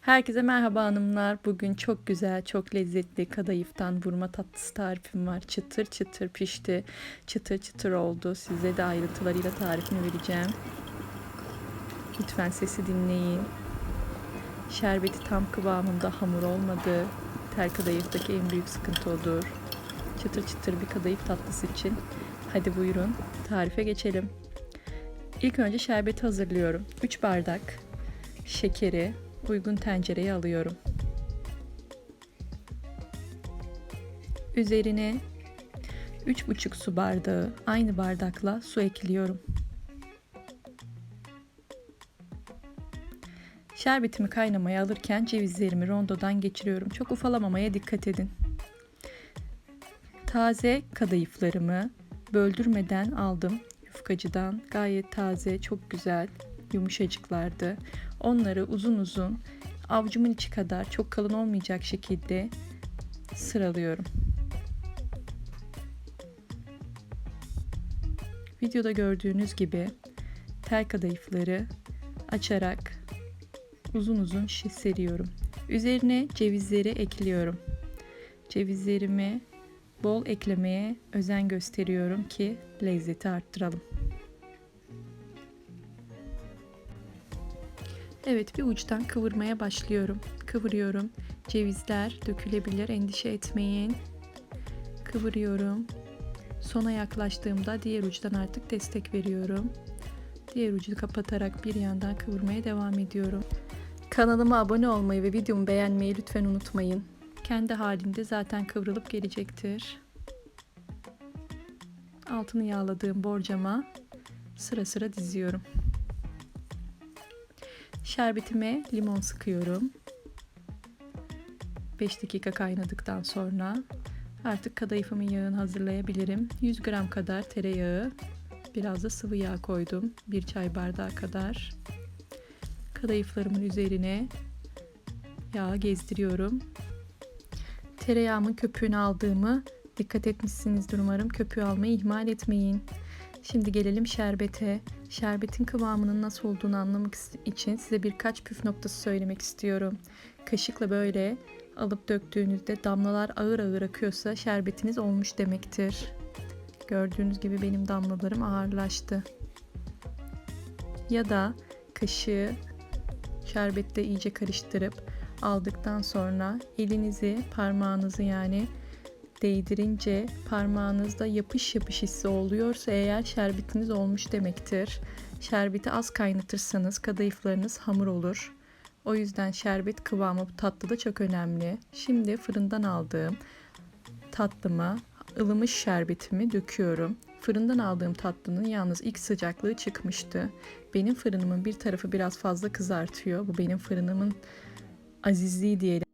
Herkese merhaba hanımlar. Bugün çok güzel, çok lezzetli kadayıftan vurma tatlısı tarifim var. Çıtır çıtır pişti. Çıtır çıtır oldu. Size de ayrıntılarıyla tarifini vereceğim. Lütfen sesi dinleyin. Şerbeti tam kıvamında hamur olmadı. Tel kadayıftaki en büyük sıkıntı odur. Çıtır çıtır bir kadayıf tatlısı için. Hadi buyurun tarife geçelim. İlk önce şerbeti hazırlıyorum. 3 bardak şekeri uygun tencereye alıyorum. Üzerine 3,5 su bardağı aynı bardakla su ekliyorum. Şerbetimi kaynamaya alırken cevizlerimi rondodan geçiriyorum. Çok ufalamamaya dikkat edin. Taze kadayıflarımı böldürmeden aldım yufkacıdan. Gayet taze, çok güzel, yumuşacıklardı. Onları uzun uzun avucumun içi kadar çok kalın olmayacak şekilde sıralıyorum. Videoda gördüğünüz gibi tel kadayıfları açarak uzun uzun seriyorum. Üzerine cevizleri ekliyorum. Cevizlerimi bol eklemeye özen gösteriyorum ki lezzeti arttıralım. Evet bir uçtan kıvırmaya başlıyorum. Kıvırıyorum. Cevizler dökülebilir endişe etmeyin. Kıvırıyorum. Sona yaklaştığımda diğer uçtan artık destek veriyorum. Diğer ucu kapatarak bir yandan kıvırmaya devam ediyorum. Kanalıma abone olmayı ve videomu beğenmeyi lütfen unutmayın. Kendi halinde zaten kıvrılıp gelecektir. Altını yağladığım borcama sıra sıra diziyorum. Şerbetime limon sıkıyorum. 5 dakika kaynadıktan sonra artık kadayıfımın yağını hazırlayabilirim. 100 gram kadar tereyağı, biraz da sıvı yağ koydum. 1 çay bardağı kadar. Kadayıflarımın üzerine yağ gezdiriyorum. Tereyağımın köpüğünü aldığımı dikkat etmişsinizdir umarım. Köpüğü almayı ihmal etmeyin. Şimdi gelelim şerbete. Şerbetin kıvamının nasıl olduğunu anlamak için size birkaç püf noktası söylemek istiyorum. Kaşıkla böyle alıp döktüğünüzde damlalar ağır ağır akıyorsa şerbetiniz olmuş demektir. Gördüğünüz gibi benim damlalarım ağırlaştı. Ya da kaşığı şerbette iyice karıştırıp aldıktan sonra elinizi, parmağınızı yani değdirince parmağınızda yapış yapış hissi oluyorsa eğer şerbetiniz olmuş demektir. Şerbeti az kaynatırsanız kadayıflarınız hamur olur. O yüzden şerbet kıvamı bu tatlıda çok önemli. Şimdi fırından aldığım tatlıma ılımış şerbetimi döküyorum. Fırından aldığım tatlının yalnız ilk sıcaklığı çıkmıştı. Benim fırınımın bir tarafı biraz fazla kızartıyor. Bu benim fırınımın azizliği diyelim.